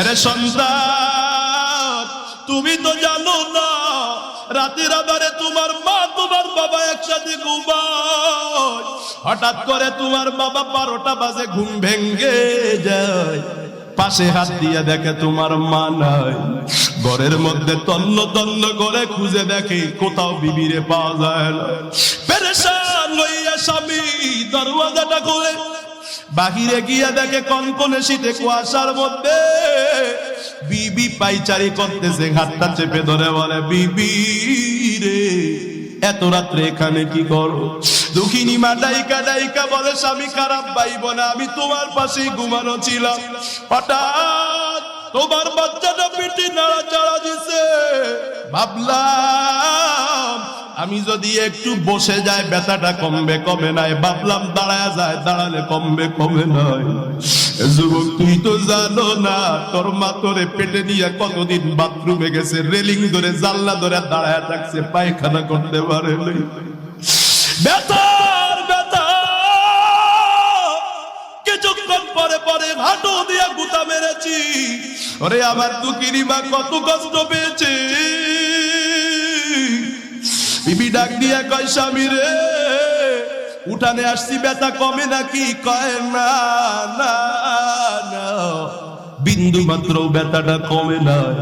আরে সন্তান, তুমি তো জানো না, রাতের আধারে তোমার মা, তোমার বাবা একসাথে ঘুমায়। হঠাৎ করে তোমার বাবা বারোটা বাজে ঘুম ভেঙ্গে যায়। পাশে হাত দিয়ে দেখে তোমার মা নাই। ঘরের মধ্যে তন্ন তন্ন করে খুঁজে দেখে কোথাও বিবিরে পাওয়া যায় না। পেরেশান লইয়া স্বামী দরওয়াজাটা খুলে বাহিরে গিয়া দেখে কনকনে শীতে কুয়াশার মধ্যে বিবি পাইচারি করতেছে হাতটা চেপে ধরে বলে, বিবি রে, এত রাত্রে এখানে কি করো? দুঃখিনী মা ডাইকা ডাইকা বলে, স্বামী খারাপ পাইব না, আমি তোমার পাশেই ঘুমানো ছিলাম। হঠাৎ তোমার বাচ্চাটা পিঠে নাড়া চাড়া দিছে। ভাবলাম আমি যদি একটু বসে যাই, ব্যথাটা কমবে কমে নাই। ভাবলাম দাঁড়ায় যায়, দাঁড়ালে কমবে কমে নাই। যুবক, তুই তো জানো না, তোর মা তোরে পেটে নিয়ে কতদিন বাথরুমে গেছে, রেলিং ধরে জানলা ধরে দাঁড়ায় থাকছে, পায়খানা করতে পারে। ব্যথার ব্যথা কিছুক্ষণ পরে পরে হাঁটু দিয়ে গুতা মেরেছি। ওরে আমার দুকিরি মা কত কষ্ট পেয়েছে। ডাক দিয়া কয়, স্বামী রে, উঠানে আসছি, ব্যথা কমে নাকি? কয়, না না বিন্দু মাত্র ব্যথাটা কমে নাই।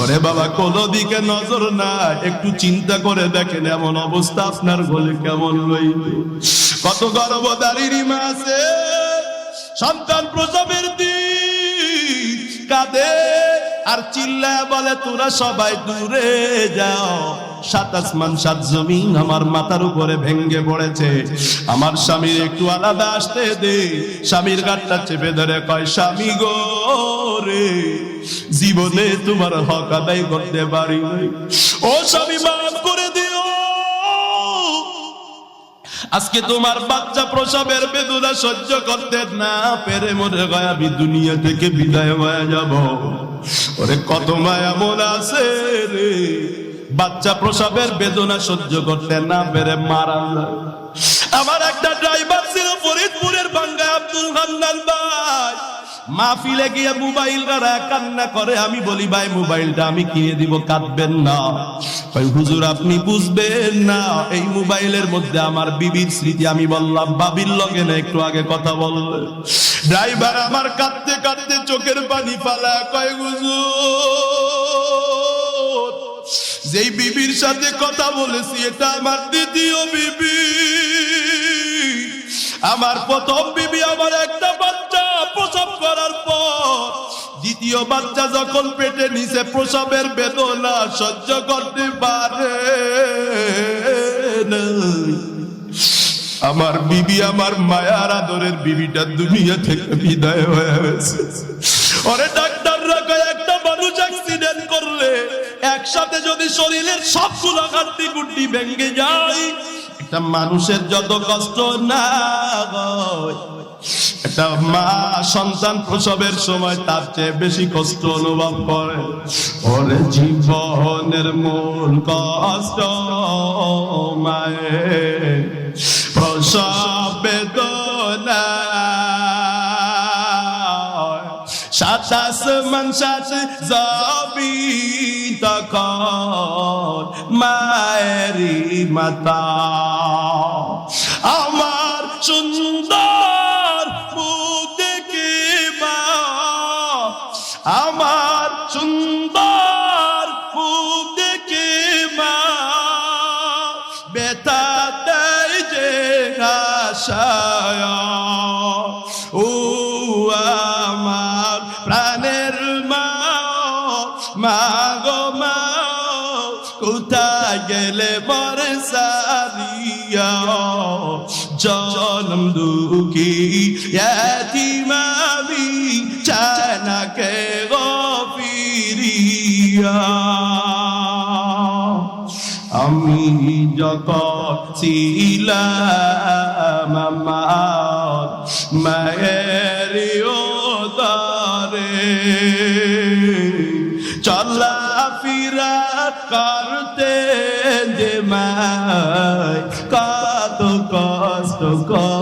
ওরে বাবা, কোনো দিকে নজর না একটু চিন্তা করে দেখেন এমন অবস্থা আপনার গলে কেমন লইল কত গর্ভদারিনী মা আছে, সন্তান প্রসবের দিন কাঁদে। আর চিল্লায় বলে, তোরা সবাই দূরে যাও। সাত আসমান, সাত জমিন আমার মাথার উপরে ভেঙ্গে পড়েছে। আমার স্বামীর একটু আলাদা আসতে দে। স্বামীর গাটটা চেপে ধরে কয়, স্বামী গো রে, জীবনে তোমার হক আদায় করতে পারি ও স্বামী, মাফ করে আজকে তোমার বাচ্চা প্রসবের বেদনা সহ্য করতে না পেরে মনে হয় আমি দুনিয়া থেকে বিদায় হয়ে যাব। ওরে কত মায়া মন আছে রে। বাচ্চা প্রসবের বেদনা সহ্য করতে না পেরে মারা। আমার একটা ড্রাইভার ছিল ফরিদপুরের বাঙ্গা আব্দুল হান্নান ভাই। মাহফিলে গিয়ে মোবাইল কান্না করে, আমি বলি, ভাই, মোবাইলটা আমি কিনে দিব, কাঁদবেন না। ভাই হুজুর, আপনি বুঝবেন না, এই মোবাইলের মধ্যে আমার বিবির স্মৃতি। আমি বললাম, বাবির লগে না, একটু আগে কথা বললে ড্রাইভার আমার কাঁদতে কাঁদতে চোখের পানি ফালা, কয়, হুজুর, যেই বিবির সাথে কথা বলেছি, এটা আমার দ্বিতীয় বিবি। আমার প্রথম বিবি আমার একটা বাচ্চা প্রসব করার পর দ্বিতীয় বাচ্চা যখন পেটে নিচে প্রসবের বেদনা সহ্য করতে পারে আমার বিবি, আমার মায়ার আদরের বিবিটা দুনিয়া থেকে বিদায় হয়ে গেছে। ওরে ডাক্তাররা কয়, একটা মানুষ অ্যাক্সিডেন্ট করলে একসাথে যদি শরীরের সব সবগুলো হাড্ডি গুটি ভেঙে যায়, একটা মানুষের যত কষ্ট না হয়। একটা মা সন্তান প্রসবের সময় তার চেয়ে বেশি কষ্ট অনুভব করে। ওরে জীবনের মূল কষ্ট মায়ের প্রসব বেদনা। সাতাশ মন সাত যাবি তখন মায়েরি মাতা। আমার সুন্দর মুখ দেখে মা বেতা দেয় যে ও আমার প্রাণের মা মা গো মা, কোথায় গেলে মরে সারিয়া জনম দুঃখী এতিমামি ফিরিয়া আমি যখন ছিলাম আমার মায়ের দরে চলা ফিরা করতে যে মায় কত কষ্ট করে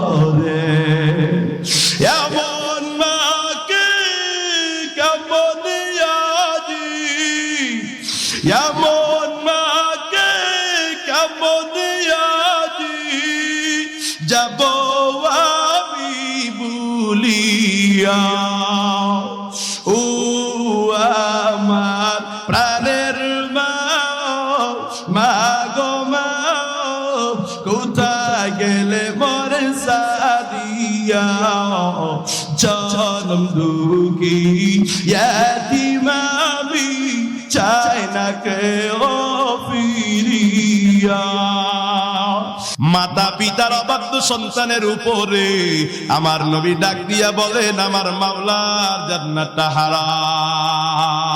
ও আমার প্রাণের মা মা মা, কোথায় গেলে মরে সাদিয়া? জনম দুঃখী ইয়াতিমামি চায় না কেউ মাতা পিতার অবাধ্য সন্তানের উপরে আমার নবী ডাক দিয়া বলেন আমার মাওলার জান্নাতটা হারাম।